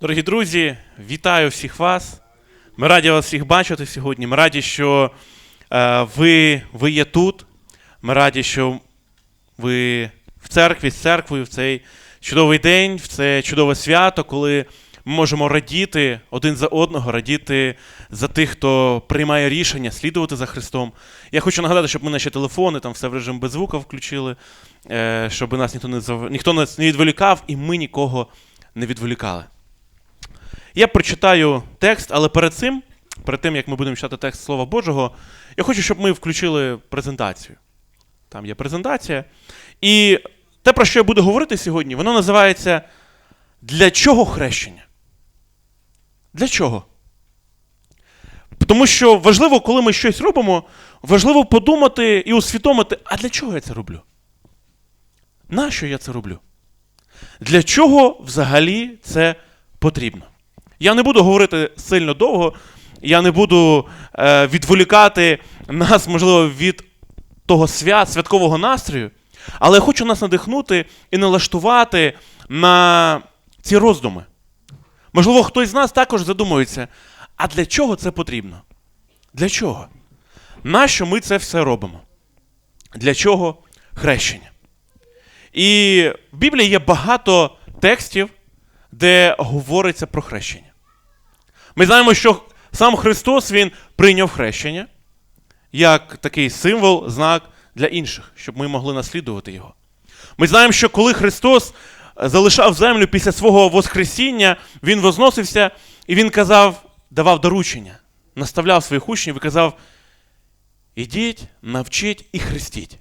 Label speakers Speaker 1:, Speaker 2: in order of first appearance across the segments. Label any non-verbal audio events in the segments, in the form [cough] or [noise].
Speaker 1: Дорогі друзі, вітаю всіх вас. Ми раді вас всіх бачити сьогодні. Ми раді, що е, ви, ви є тут. Ми раді, що ви в церкві з церквою в цей чудовий день, в це чудове свято, коли ми можемо радіти один за одного, радіти за тих, хто приймає рішення слідувати за Христом. Я хочу нагадати, щоб ми наші телефони там все в режим без звука включили, е, щоб нас ніхто не ніхто нас не відволікав, і ми нікого не відволікали. Я прочитаю текст, але перед цим, перед тим як ми будемо читати текст Слова Божого, я хочу, щоб ми включили презентацію. Там є презентація. І те, про що я буду говорити сьогодні, воно називається Для чого хрещення? Для чого? Тому що важливо, коли ми щось робимо, важливо подумати і усвідомити, а для чого я це роблю? Нащо я це роблю? Для чого взагалі це потрібно? Я не буду говорити сильно довго, я не буду е, відволікати нас, можливо, від того свят, святкового настрою, але я хочу нас надихнути і налаштувати на ці роздуми. Можливо, хтось з нас також задумується, а для чого це потрібно? Для чого? Нащо ми це все робимо? Для чого хрещення? І в Біблії є багато текстів, де говориться про хрещення. Ми знаємо, що сам Христос Він прийняв хрещення як такий символ, знак для інших, щоб ми могли наслідувати його. Ми знаємо, що коли Христос залишав землю після свого Воскресіння, Він возносився і Він казав, давав доручення, наставляв своїх учнів і казав: ідіть, навчіть і хрестіть.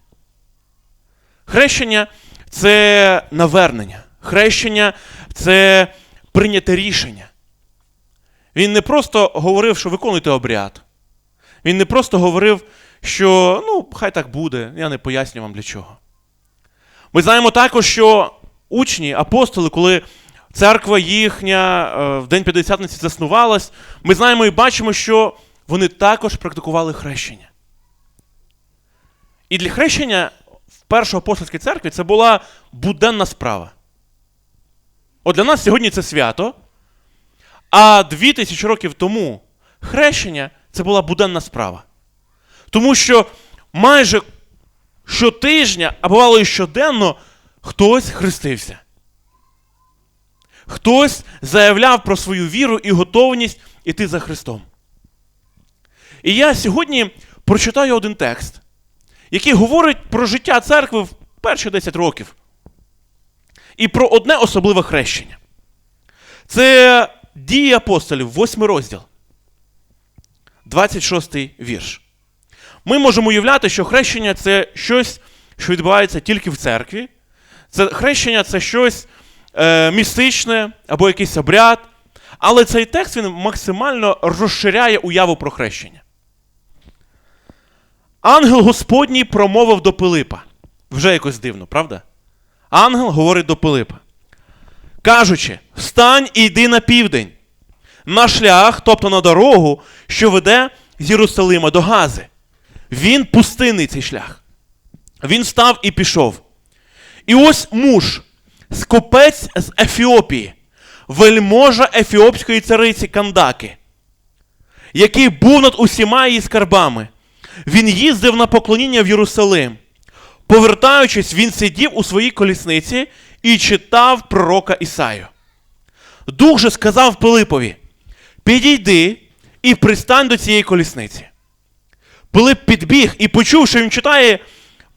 Speaker 1: Хрещення це навернення. Хрещення це прийняте рішення. Він не просто говорив, що виконуйте обряд. Він не просто говорив, що ну, хай так буде, я не поясню вам для чого. Ми знаємо також, що учні, апостоли, коли церква їхня е, в День П'ятдесятниці заснувалась, ми знаємо і бачимо, що вони також практикували хрещення. І для хрещення в першій апостольській церкві це була буденна справа. От для нас сьогодні це свято, а дві тисячі років тому хрещення це була буденна справа. Тому що майже щотижня, а бувало і щоденно, хтось хрестився. Хтось заявляв про свою віру і готовність іти за Христом. І я сьогодні прочитаю один текст, який говорить про життя церкви в перші 10 років. І про одне особливе хрещення. Це дії апостолів, 8 розділ. 26 вірш. Ми можемо уявляти, що хрещення це щось, що відбувається тільки в церкві. Це Хрещення це щось е, містичне або якийсь обряд. Але цей текст він максимально розширяє уяву про хрещення. Ангел Господній промовив до Пилипа. Вже якось дивно, правда? Ангел говорить до Пилипа. Кажучи, встань і йди на південь, на шлях, тобто на дорогу, що веде з Єрусалима до Гази. Він пустинний цей шлях. Він встав і пішов. І ось муж, скопець з Ефіопії, вельможа ефіопської цариці Кандаки, який був над усіма її скарбами. Він їздив на поклоніння в Єрусалим. Повертаючись, він сидів у своїй колісниці і читав пророка Ісаю. Дух же сказав Пилипові: Підійди і пристань до цієї колісниці. Пилип підбіг і, почув, що він читає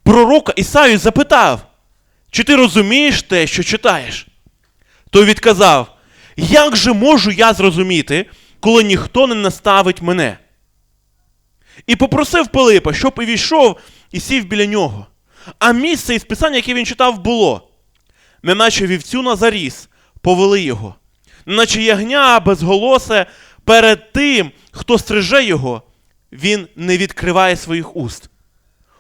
Speaker 1: пророка Ісаю, запитав: Чи ти розумієш те, що читаєш? Той відказав: Як же можу я зрозуміти, коли ніхто не наставить мене? І попросив Пилипа, щоб і війшов і сів біля нього. А місце із писання, яке він читав, було, неначе вівцю на заріс, повели його, неначе ягня безголосе перед тим, хто стриже його, він не відкриває своїх уст.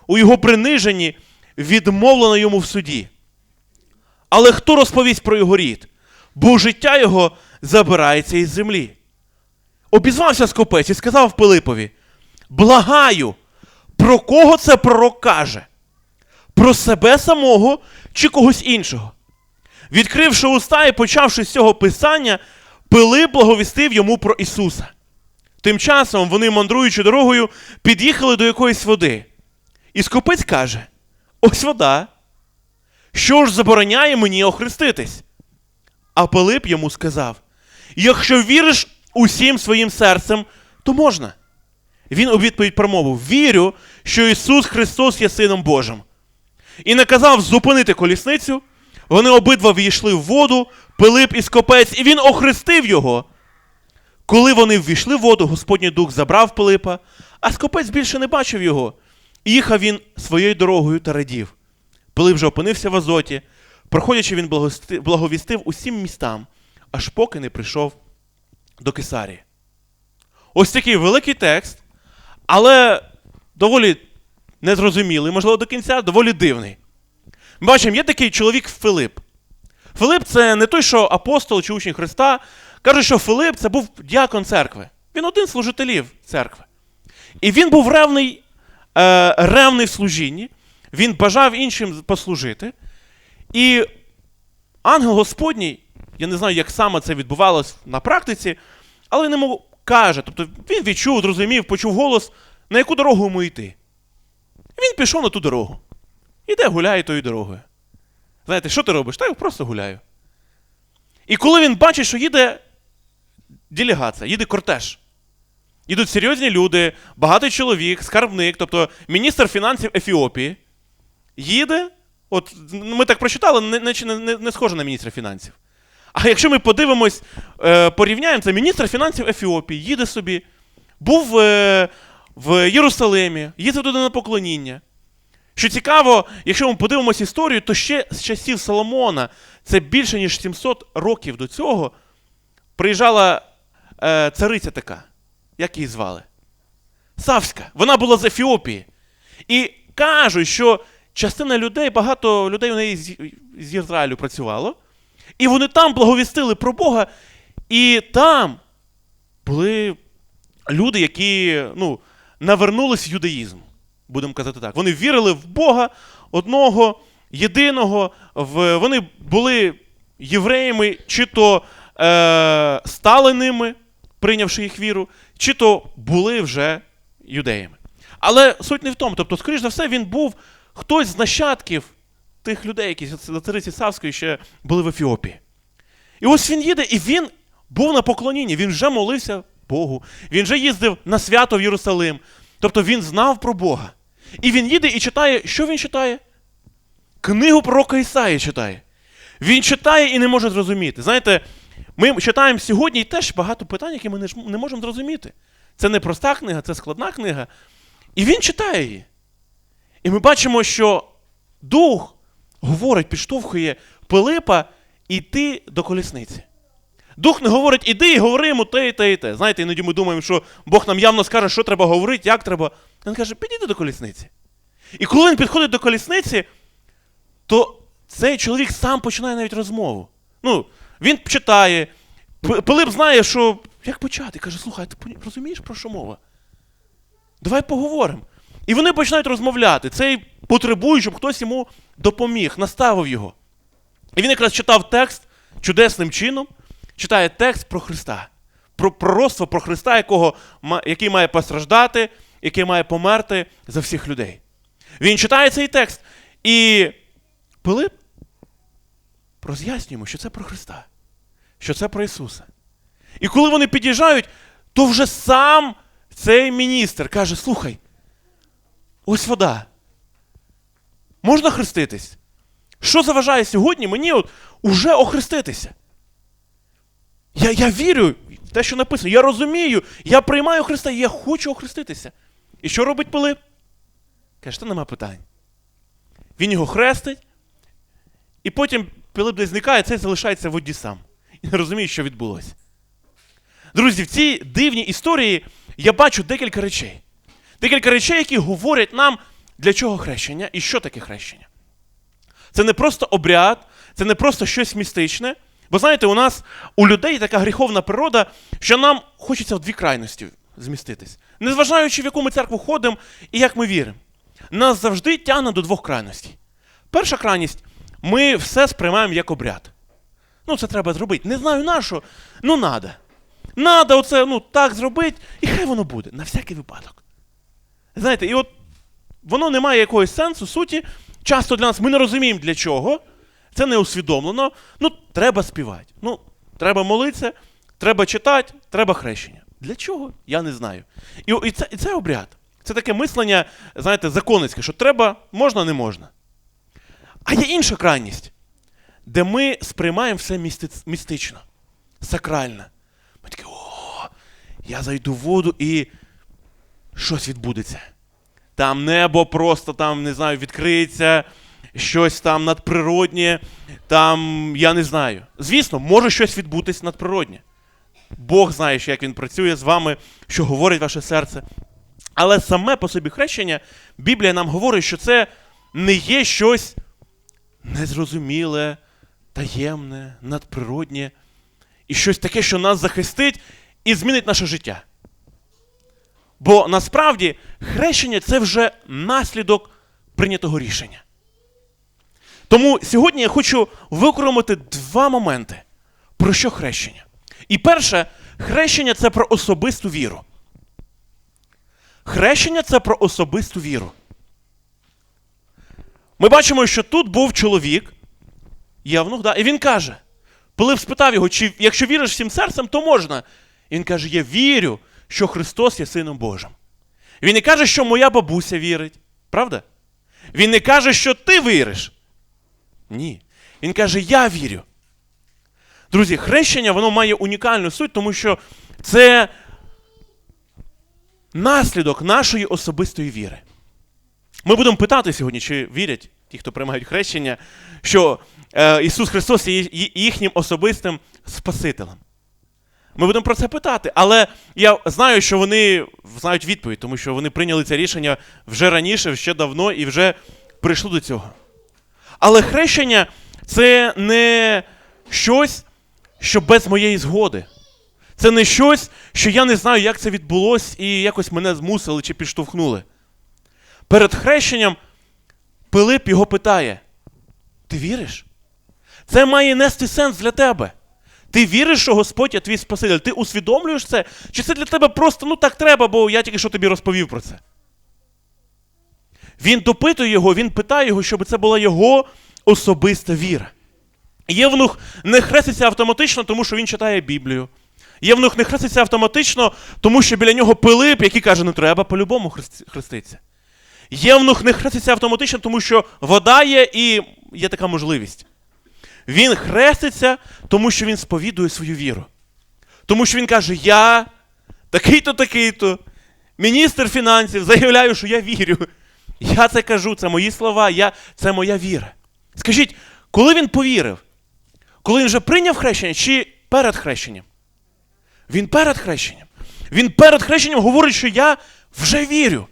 Speaker 1: У його приниженні відмовлено йому в суді. Але хто розповість про його рід? Бо життя його забирається із землі. Обізвався скопець і сказав Пилипові: Благаю, про кого це пророк каже? Про себе самого чи когось іншого? Відкривши уста і почавши з цього писання, Пилип благовістив йому про Ісуса. Тим часом вони, мандруючи дорогою, під'їхали до якоїсь води. І скопець каже: Ось вода. Що ж забороняє мені охреститись? А Пилип йому сказав: Якщо віриш усім своїм серцем, то можна. Він у відповідь промовив: Вірю, що Ісус Христос є Сином Божим. І наказав зупинити колісницю. Вони обидва війшли в воду, Пилип і скопець, і він охрестив його. Коли вони ввійшли в воду, Господній дух забрав Пилипа, а скопець більше не бачив його. І їхав він своєю дорогою та радів. Пилип же опинився в Азоті, проходячи, він благовістив усім містам, аж поки не прийшов до Кесарії. Ось такий великий текст, але доволі незрозумілий, можливо, до кінця, доволі дивний. Ми бачимо, є такий чоловік Филип. Филип це не той, що апостол чи учень Христа. Кажуть, що Филип це був діакон церкви. Він один з служителів церкви. І він був ревний, е, ревний в служінні, він бажав іншим послужити. І ангел Господній, я не знаю, як саме це відбувалось на практиці, але він йому каже, тобто він відчув, зрозумів, почув голос, на яку дорогу йому йти. І він пішов на ту дорогу. Іде гуляє тою дорогою. Знаєте, що ти робиш? Та я просто гуляю. І коли він бачить, що їде делегація, їде кортеж. Їдуть серйозні люди, багатий чоловік, скарбник, тобто міністр фінансів Ефіопії, їде. От ми так прочитали, не, не, не, не схоже на міністра фінансів. А якщо ми подивимось, е, порівняємо, це міністр фінансів Ефіопії, їде собі, був е, в Єрусалимі, їздив туди на поклоніння. Що цікаво, якщо ми подивимося історію, то ще з часів Соломона, це більше ніж 700 років до цього, приїжджала е, цариця така, як її звали? Савська. Вона була з Ефіопії. І кажуть, що частина людей, багато людей у неї з, з Ізраїлю працювало, і вони там благовістили про Бога, і там були люди, які ну, навернулись в юдаїзм будемо казати так. Вони вірили в Бога одного, єдиного, в, вони були євреями, чи то е, стали ними, прийнявши їх віру, чи то були вже юдеями. Але суть не в тому. Тобто, скоріш за все, він був хтось з нащадків тих людей, які за цариці Савської ще були в Ефіопії. І ось він їде, і він був на поклонінні, він вже молився Богу, він вже їздив на свято в Єрусалим. Тобто він знав про Бога. І він їде і читає, що він читає? Книгу пророка Ісаї читає. Він читає і не може зрозуміти. Знаєте, ми читаємо сьогодні і теж багато питань, які ми не, можемо зрозуміти. Це не проста книга, це складна книга. І він читає її. І ми бачимо, що дух говорить, підштовхує Пилипа йти до колісниці. Дух не говорить, іди і говори йому те і те і те. Знаєте, іноді ми думаємо, що Бог нам явно скаже, що треба говорити, як треба. Він каже, підійди до колісниці. І коли він підходить до колісниці, то цей чоловік сам починає навіть розмову. Ну, він читає. Пилип знає, що як почати. Каже, слухай, ти розумієш, про що мова? Давай поговоримо. І вони починають розмовляти. Цей потребує, щоб хтось йому допоміг, наставив його. І він якраз читав текст чудесним чином, читає текст про Христа, про пророцтво про Христа, якого, який має постраждати, який має померти за всіх людей. Він читає цей текст, і Пилип роз'яснює йому, що це про Христа, що це про Ісуса. І коли вони під'їжджають, то вже сам цей міністр каже: слухай, ось вода. Можна хреститись? Що заважає сьогодні мені от уже охреститися? Я, я вірю в те, що написано. Я розумію, я приймаю Христа, я хочу охреститися. І що робить Пилип? Каже, та нема питань. Він його хрестить, і потім Пилип десь зникає, цей залишається в воді сам. І не розуміє, що відбулося. Друзі, в цій дивній історії я бачу декілька речей. Декілька речей, які говорять нам, для чого хрещення і що таке хрещення. Це не просто обряд, це не просто щось містичне. Бо знаєте, у нас у людей така гріховна природа, що нам хочеться в дві крайності зміститись. Незважаючи, в яку ми церкву ходимо і як ми віримо. Нас завжди тягне до двох крайностей. Перша крайність ми все сприймаємо як обряд. Ну, це треба зробити. Не знаю на. Ну, надо. Надо оце, ну, так зробити, і хай воно буде. На всякий випадок. Знаєте, і от воно не має якогось сенсу, суті. Часто для нас ми не розуміємо для чого. Це не усвідомлено. Ну, треба співати. Ну, треба молитися, треба читати, треба хрещення. Для чого? Я не знаю. І, і, це, і це обряд. Це таке мислення, знаєте, законницьке, що треба, можна, не можна. А є інша крайність, де ми сприймаємо все містиц- містично, сакрально. Ми такі, о, я зайду в воду і щось відбудеться. Там небо просто там, не знаю, відкриється, щось там надприроднє, там, я не знаю. Звісно, може щось відбутись надприроднє. Бог знає, як він працює з вами, що говорить ваше серце. Але саме по собі хрещення, Біблія нам говорить, що це не є щось незрозуміле, таємне, надприроднє, і щось таке, що нас захистить і змінить наше життя. Бо насправді хрещення це вже наслідок прийнятого рішення. Тому сьогодні я хочу використати два моменти, про що хрещення. І перше, хрещення це про особисту віру. Хрещення це про особисту віру. Ми бачимо, що тут був чоловік, Євнух, да, і він каже: Пилип спитав його, чи якщо віриш всім серцем, то можна. І він каже: Я вірю, що Христос є Сином Божим. Він не каже, що моя бабуся вірить. Правда? Він не каже, що ти віриш. Ні. Він каже, я вірю. Друзі, хрещення воно має унікальну суть, тому що це наслідок нашої особистої віри. Ми будемо питати сьогодні, чи вірять ті, хто приймають хрещення, що е, Ісус Христос є їхнім особистим Спасителем. Ми будемо про це питати, але я знаю, що вони знають відповідь, тому що вони прийняли це рішення вже раніше, ще давно і вже прийшли до цього. Але хрещення це не щось, що без моєї згоди. Це не щось, що я не знаю, як це відбулось, і якось мене змусили чи підштовхнули. Перед хрещенням Пилип його питає: Ти віриш? Це має нести сенс для тебе. Ти віриш, що Господь є твій Спаситель? Ти усвідомлюєш це? Чи це для тебе просто ну так треба, бо я тільки що тобі розповів про це? Він допитує його, він питає його, щоб це була його особиста віра. Євнух не хреститься автоматично, тому що він читає Біблію. Євнух не хреститься автоматично, тому що біля нього Пилип, який каже, не треба по-любому хрести- хреститися. Євнух не хреститься автоматично, тому що вода є і є така можливість. Він хреститься, тому що він сповідує свою віру. Тому що він каже: Я такий-то, такий-то, міністр фінансів, заявляю, що я вірю. Я це кажу, це мої слова, я, це моя віра. Скажіть, коли він повірив? Коли він вже прийняв хрещення чи перед хрещенням? Він перед хрещенням. Він перед хрещенням говорить, що я вже вірю.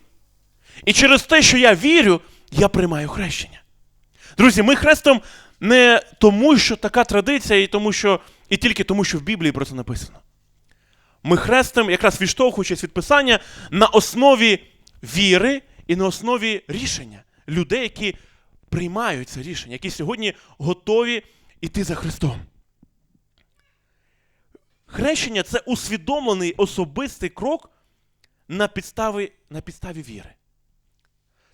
Speaker 1: І через те, що я вірю, я приймаю хрещення. Друзі, ми хрестимо не тому, що така традиція, і тому, що, і тільки тому, що в Біблії про це написано. Ми хрестимо, якраз відштовхуючись від Писання, на основі віри і на основі рішення людей, які приймають це рішення, які сьогодні готові йти за Христом. Хрещення це усвідомлений особистий крок на підставі, на підставі віри.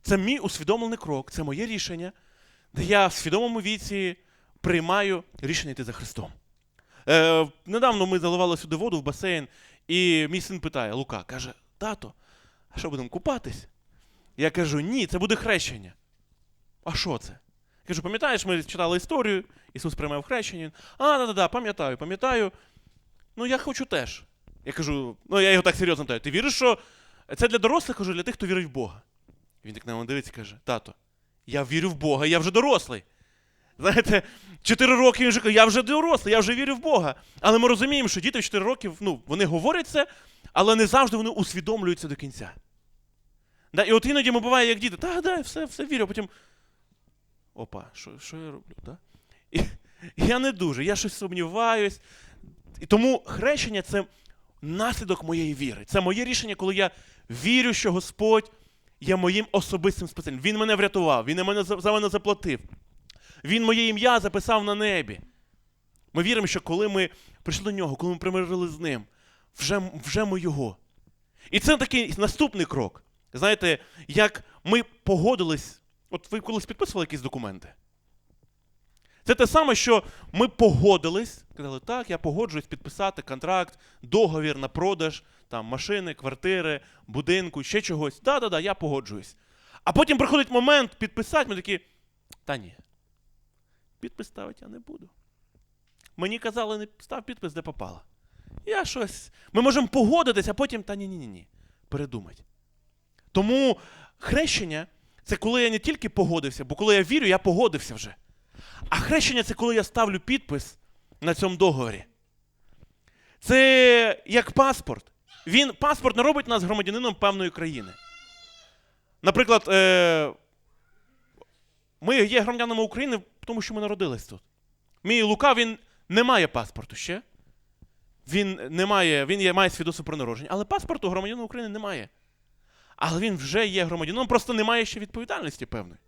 Speaker 1: Це мій усвідомлений крок, це моє рішення, де я в свідомому віці приймаю рішення йти за Христом. Е, недавно ми заливали сюди воду в басейн, і мій син питає: Лука, каже: тато, а що будемо купатись? Я кажу, ні, це буде хрещення. А що це? Я кажу, пам'ятаєш, ми читали історію, Ісус приймав хрещення. А, да-да-да, пам'ятаю, пам'ятаю. Ну, я хочу теж. Я кажу, ну я його так серйозно питаю, ти віриш, що це для дорослих, кажу, для тих, хто вірить в Бога. Він так на мене дивиться і каже: Тато, я вірю в Бога, я вже дорослий. Знаєте, 4 роки він вже каже, я вже дорослий, я вже вірю в Бога. Але ми розуміємо, що діти в 4 роки, ну, вони говорять це, але не завжди вони усвідомлюють це до кінця. Да, і от іноді ми буває, як діти, так, да, все, все вірю, а потім. Опа, що, я роблю? Да? І, я не дуже, я щось сумніваюсь. І тому хрещення це наслідок моєї віри. Це моє рішення, коли я вірю, що Господь є моїм особистим спасителем. Він мене врятував, Він мене за мене заплатив. Він моє ім'я записав на небі. Ми віримо, що коли ми прийшли до нього, коли ми примирили з ним, вже, вже ми його. І це такий наступний крок. Знаєте, як ми погодились. От ви колись підписували якісь документи? Це те саме, що ми погодились, казали, так, я погоджуюсь підписати контракт, договір на продаж там, машини, квартири, будинку, ще чогось. Да-да-да, я погоджуюсь. А потім приходить момент підписати, ми такі, та ні, підпис ставити я не буду. Мені казали, не став підпис, де попало. Я щось. Ми можемо погодитись, а потім, та ні-ні-ні, ні передумать. Тому хрещення це коли я не тільки погодився, бо коли я вірю, я погодився вже. А хрещення це коли я ставлю підпис на цьому договорі. Це як паспорт. Він, паспорт не робить нас громадянином певної країни. Наприклад, е, ми є громадянами України, тому що ми народились тут. Мій Лука, він не має паспорту ще. Він не має, він є, має свідоцтво про народження, але паспорту громадянина України немає. Але він вже є громадянином, просто не має ще відповідальності певної.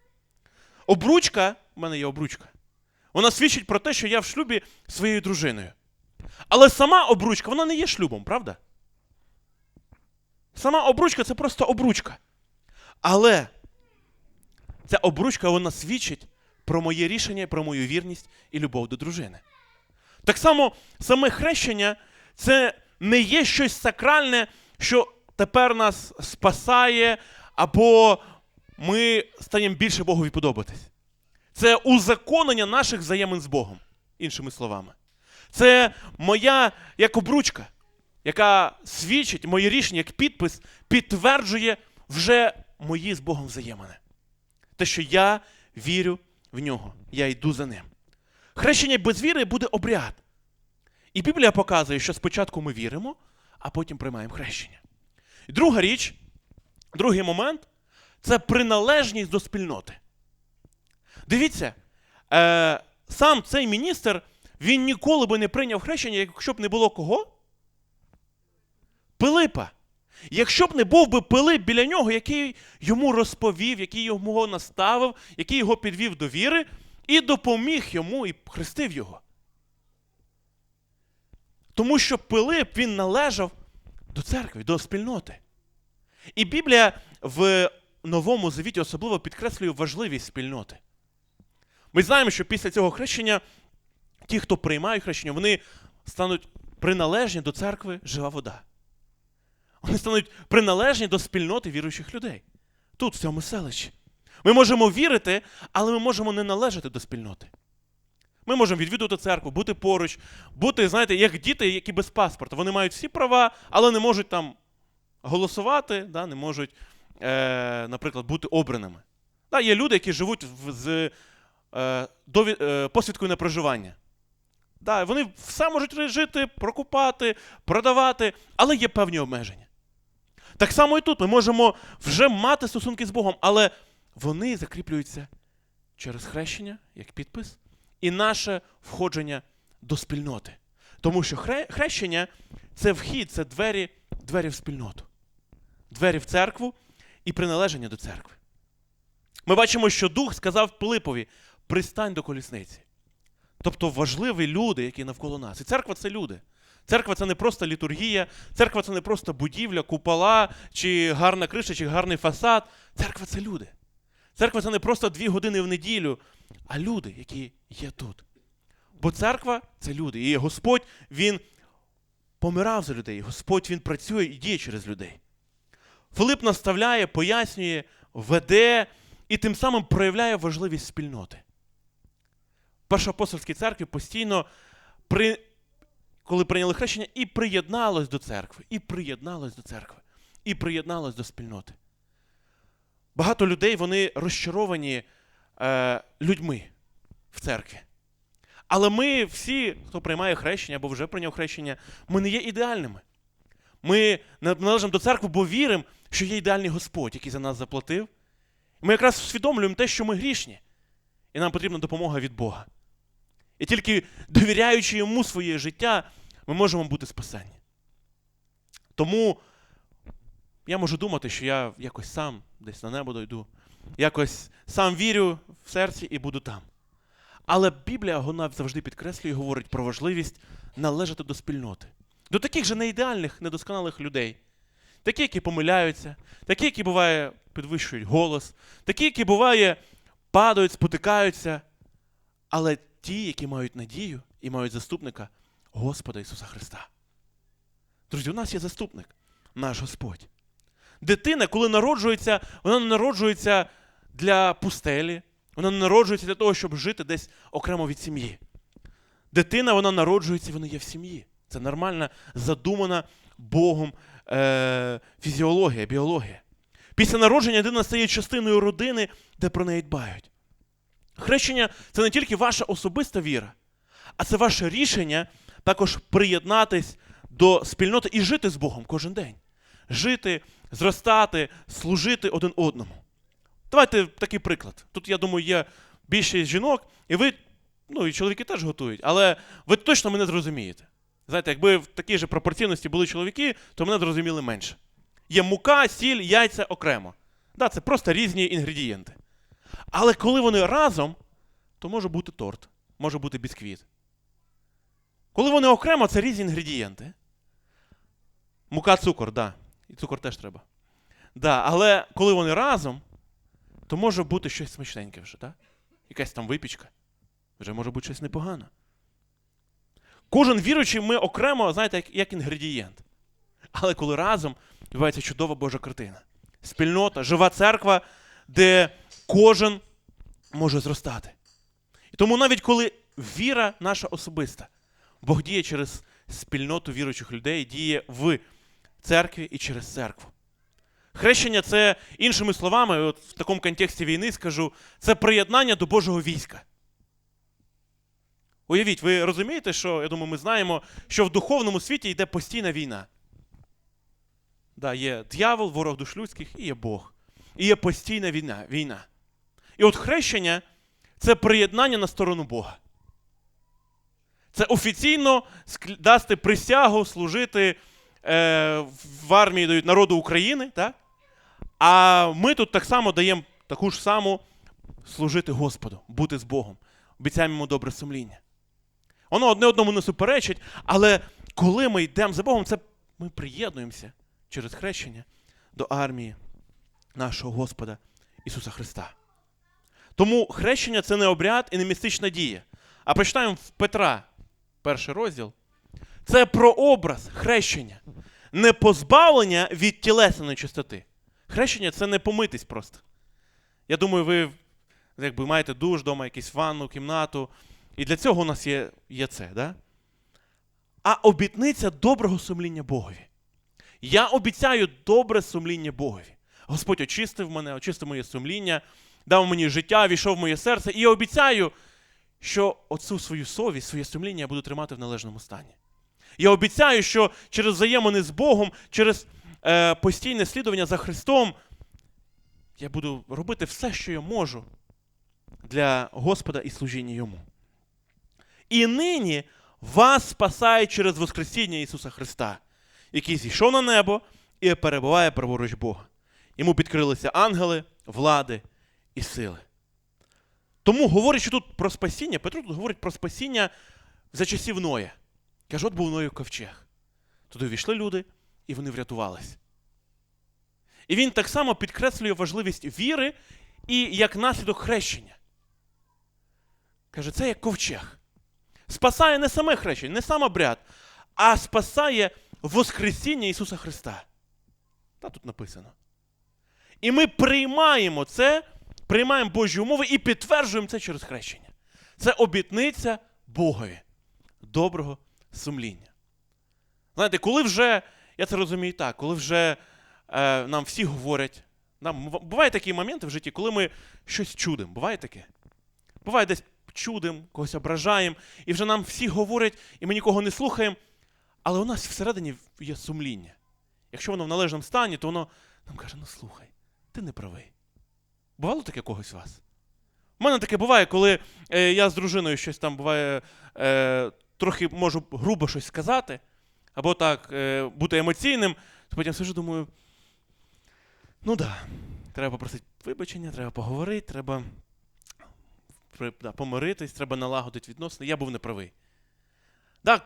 Speaker 1: Обручка, в мене є обручка, вона свідчить про те, що я в шлюбі своєю дружиною. Але сама обручка, вона не є шлюбом, правда? Сама обручка це просто обручка. Але ця обручка вона свідчить про моє рішення, про мою вірність і любов до дружини. Так само саме хрещення це не є щось сакральне, що тепер нас спасає, або ми стаємо більше Богові подобатись. Це узаконення наших взаємин з Богом, іншими словами. Це моя як обручка, яка свідчить моє рішення, як підпис, підтверджує вже мої з Богом взаємини. Те, що я вірю в нього, я йду за ним. Хрещення без віри буде обряд. І Біблія показує, що спочатку ми віримо, а потім приймаємо хрещення. І друга річ, другий момент це приналежність до спільноти. Дивіться, е, сам цей міністр, він ніколи би не прийняв хрещення, якщо б не було кого? Пилипа. Якщо б не був би Пилип біля нього, який йому розповів, який його наставив, який його підвів до віри, і допоміг йому і хрестив його. Тому що Пилип він належав до церкви, до спільноти. І Біблія в Новому Завіті особливо підкреслює важливість спільноти. Ми знаємо, що після цього хрещення ті, хто приймають хрещення, вони стануть приналежні до церкви жива вода. Вони стануть приналежні до спільноти віруючих людей. Тут, в цьому селищі. Ми можемо вірити, але ми можемо не належати до спільноти. Ми можемо відвідувати церкву, бути поруч, бути, знаєте, як діти, які без паспорта. Вони мають всі права, але не можуть там голосувати, да, не можуть, е, наприклад, бути обраними. Да, є люди, які живуть в, з е, дові, е, посвідкою на проживання. Да, вони все можуть жити, прокупати, продавати, але є певні обмеження. Так само і тут ми можемо вже мати стосунки з Богом, але вони закріплюються через хрещення, як підпис, і наше входження до спільноти. Тому що хре- хрещення це вхід, це двері, двері в спільноту, двері в церкву і приналеження до церкви. Ми бачимо, що Дух сказав Пилипові: пристань до колісниці. Тобто важливі люди, які навколо нас. І церква це люди. Церква це не просто літургія, церква це не просто будівля, купола, чи гарна криша, чи гарний фасад. Церква це люди. Церква це не просто дві години в неділю, а люди, які є тут. Бо церква це люди. І Господь Він помирав за людей. Господь Він працює і діє через людей. Филип наставляє, пояснює, веде і тим самим проявляє важливість спільноти. В Першоапостольській церкві постійно, при... коли прийняли хрещення, і приєдналось до церкви, і приєдналось до церкви, і приєдналось до спільноти. Багато людей вони розчаровані е, людьми в церкві. Але ми всі, хто приймає хрещення або вже прийняв хрещення, ми не є ідеальними. Ми належимо до церкви, бо віримо, що є ідеальний Господь, який за нас заплатив. Ми якраз усвідомлюємо те, що ми грішні, і нам потрібна допомога від Бога. І тільки довіряючи йому своє життя, ми можемо бути спасені. Тому я можу думати, що я якось сам десь на небо дойду, якось сам вірю в серці і буду там. Але Біблія вона завжди підкреслює і говорить про важливість належати до спільноти. До таких же неідеальних, недосконалих людей. Такі, які помиляються, такі, які буває, підвищують голос, такі, які буває, падають, спотикаються. Але ті, які мають надію і мають заступника Господа Ісуса Христа. Друзі, у нас є заступник, наш Господь. Дитина, коли народжується, вона не народжується для пустелі, вона не народжується для того, щоб жити десь окремо від сім'ї. Дитина, вона народжується, вона є в сім'ї. Це нормальна, задумана Богом е- фізіологія, біологія. Після народження дитина стає частиною родини, де про неї дбають. Хрещення це не тільки ваша особиста віра, а це ваше рішення також приєднатись до спільноти і жити з Богом кожен день. Жити, зростати, служити один одному. Давайте такий приклад. Тут, я думаю, є більшість жінок, і ви, ну і чоловіки теж готують, але ви точно мене зрозумієте. Знаєте, якби в такій же пропорційності були чоловіки, то мене зрозуміли менше. Є мука, сіль, яйця окремо. Да, це просто різні інгредієнти. Але коли вони разом, то може бути торт, може бути бісквіт. Коли вони окремо, це різні інгредієнти. Мука, цукор, да. І цукор теж треба. Да, але коли вони разом, то може бути щось смачненьке вже, так? Якась там випічка. Вже може бути щось непогане. Кожен віруючий ми окремо, знаєте, як, як інгредієнт. Але коли разом відбувається чудова Божа картина. Спільнота, жива церква, де кожен може зростати. І тому навіть коли віра наша особиста, Бог діє через спільноту віруючих людей, діє в церкві і через церкву. Хрещення це, іншими словами, от в такому контексті війни скажу, це приєднання до Божого війська. Уявіть, ви розумієте, що, я думаю, ми знаємо, що в духовному світі йде постійна війна. Да, є дьявол, ворог душ людських, і є Бог. І є постійна війна. війна. І от хрещення це приєднання на сторону Бога. Це офіційно дасти присягу служити в армії дають народу України, так? а ми тут так само даємо таку ж саму служити Господу, бути з Богом. Обіцяємо йому добре сумління. Воно одне одному не суперечить, але коли ми йдемо за Богом, це ми приєднуємося через хрещення до армії нашого Господа Ісуса Христа. Тому хрещення це не обряд і не містична дія. А прочитаємо в Петра, перший розділ. Це прообраз хрещення, не позбавлення від тілесної чистоти. Хрещення це не помитись просто. Я думаю, ви якби маєте душ вдома, якусь ванну, кімнату. І для цього у нас є, є це. Да? А обітниця доброго сумління Богові. Я обіцяю добре сумління Богові. Господь очистив мене, очистив моє сумління, дав мені життя, війшов в моє серце, і я обіцяю, що оцю свою совість, своє сумління я буду тримати в належному стані. Я обіцяю, що через взаємини з Богом, через е, постійне слідування за Христом, я буду робити все, що я можу для Господа і служіння Йому. І нині вас спасає через Воскресіння Ісуса Христа, який зійшов на небо і перебуває праворуч Бога. Йому підкрилися ангели, влади і сили. Тому, говорячи тут про спасіння, Петро тут говорить про спасіння за часів Ноя. Каже, от був Ною ковчег. Туди війшли люди, і вони врятувались. І він так само підкреслює важливість віри і як наслідок хрещення. Каже, це як ковчег. Спасає не саме хрещення, не сам обряд, а спасає Воскресіння Ісуса Христа. Та тут написано. І ми приймаємо це, приймаємо Божі умови і підтверджуємо це через хрещення. Це обітниця Богові доброго сумління. Знаєте, коли вже, я це розумію так, коли вже е, нам всі говорять, нам бувають такі моменти в житті, коли ми щось чудимо. Буває таке? Буває десь чудим, когось ображаємо, і вже нам всі говорять, і ми нікого не слухаємо, але у нас всередині є сумління. Якщо воно в належному стані, то воно нам каже: ну слухай, ти не правий. Бувало таке когось у вас? У мене таке буває, коли е, я з дружиною щось там буває, е, трохи можу грубо щось сказати, або так е, бути емоційним, то потім сижу, думаю, ну да, треба попросити вибачення, треба поговорити, треба да, помиритись, треба налагодити відносини. Я був неправий. Да,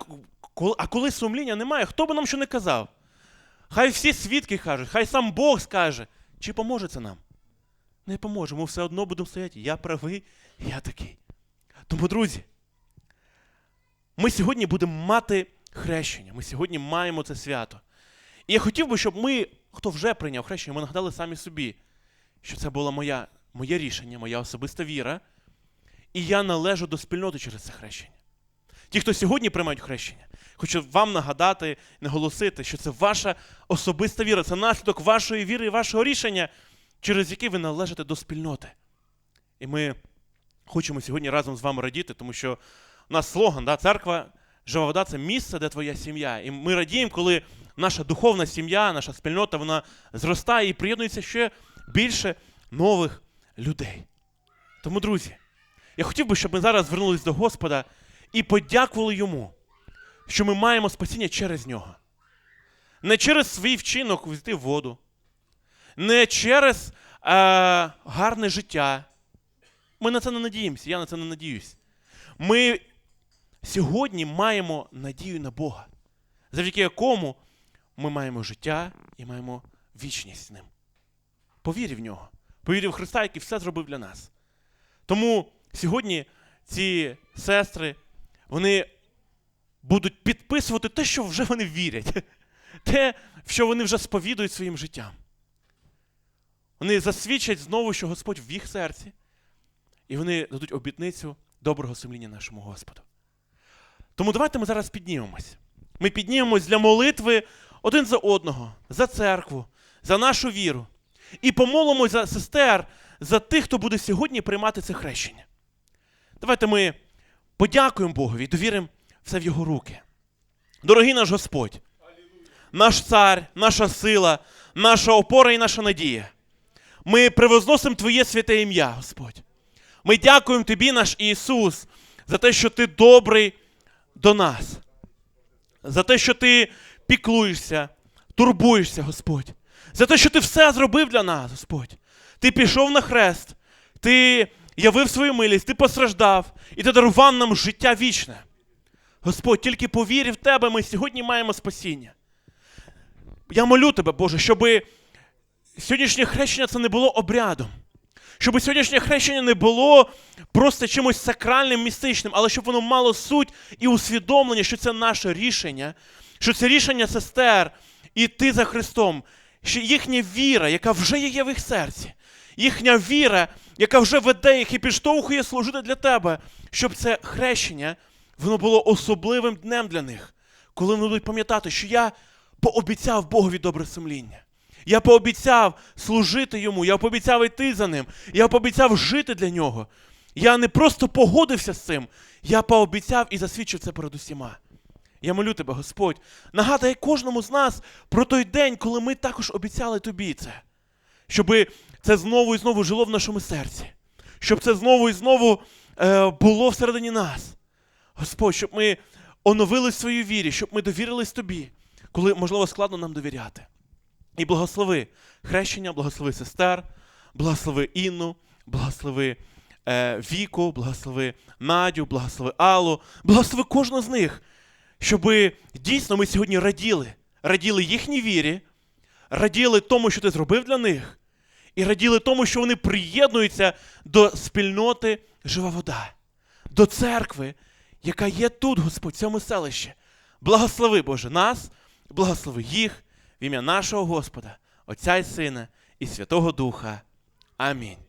Speaker 1: а коли сумління немає, хто би нам що не казав? Хай всі свідки кажуть, хай сам Бог скаже, чи поможе це нам? Не поможе, ми все одно будемо стояти. Я правий, я такий. Тому, друзі, ми сьогодні будемо мати хрещення. Ми сьогодні маємо це свято. І я хотів би, щоб ми, хто вже прийняв хрещення, ми нагадали самі собі, що це було моя, моє рішення, моя особиста віра, і я належу до спільноти через це хрещення. Ті, хто сьогодні приймають хрещення, хочу вам нагадати, наголосити, що це ваша особиста віра, це наслідок вашої віри і вашого рішення, через яке ви належите до спільноти. І ми хочемо сьогодні разом з вами радіти, тому що у нас слоган, да, церква, жива вода це місце, де твоя сім'я. І ми радіємо, коли наша духовна сім'я, наша спільнота, вона зростає і приєднується ще більше нових людей. Тому, друзі, я хотів би, щоб ми зараз звернулись до Господа і подякували йому, що ми маємо спасіння через нього. Не через свій вчинок взяти воду, не через е, гарне життя. Ми на це не надіємося, я на це не надіюсь. Ми сьогодні маємо надію на Бога, завдяки якому ми маємо життя і маємо вічність з ним. Повірив в нього, повірив в Христа, який все зробив для нас. Тому сьогодні ці сестри, вони будуть підписувати те, що вже вони вірять, [laughs] те, в що вони вже сповідують своїм життям. Вони засвідчать знову, що Господь в їх серці, і вони дадуть обітницю доброго сумління нашому Господу. Тому давайте ми зараз піднімемось. Ми піднімемось для молитви один за одного, за церкву, за нашу віру. І помолимось за сестер, за тих, хто буде сьогодні приймати це хрещення. Давайте ми подякуємо Богові довіримо все в Його руки. Дорогий наш Господь, наш цар, наша сила, наша опора і наша надія. Ми превозносимо Твоє святе ім'я, Господь. Ми дякуємо Тобі, наш Ісус, за те, що Ти добрий до нас, за те, що Ти піклуєшся, турбуєшся, Господь, за те, що Ти все зробив для нас, Господь. Ти пішов на хрест, Ти явив свою милість, Ти постраждав, і Ти дарував нам життя вічне. Господь, тільки по вірі в Тебе ми сьогодні маємо спасіння. Я молю Тебе, Боже, щоби сьогоднішнє хрещення це не було обрядом. Щоб сьогоднішнє хрещення не було просто чимось сакральним, містичним, але щоб воно мало суть і усвідомлення, що це наше рішення, що це рішення сестер іти за Христом, що їхня віра, яка вже є в їх серці, їхня віра, яка вже веде їх і підштовхує служити для тебе, щоб це хрещення воно було особливим днем для них, коли вони будуть пам'ятати, що я пообіцяв Богові добре сумління. Я пообіцяв служити йому, я пообіцяв йти за ним, я пообіцяв жити для нього. Я не просто погодився з цим, я пообіцяв і засвідчив це перед усіма. Я молю тебе, Господь, нагадай кожному з нас про той день, коли ми також обіцяли тобі це, щоби це знову і знову жило в нашому серці, щоб це знову і знову е, було всередині нас. Господь, щоб ми оновились в своїй вірі, щоб ми довірились тобі, коли, можливо, складно нам довіряти. І благослови хрещення, благослови сестер, благослови Інну, благослови е, Віку, благослови Надю, благослови Аллу, благослови кожного з них, щоб дійсно ми сьогодні раділи, раділи їхній вірі, раділи тому, що ти зробив для них, і раділи тому, що вони приєднуються до спільноти жива вода, до церкви, яка є тут, Господь, в цьому селищі. Благослови, Боже, нас, благослови їх в ім'я нашого Господа, Отця і Сина і Святого Духа. Амінь.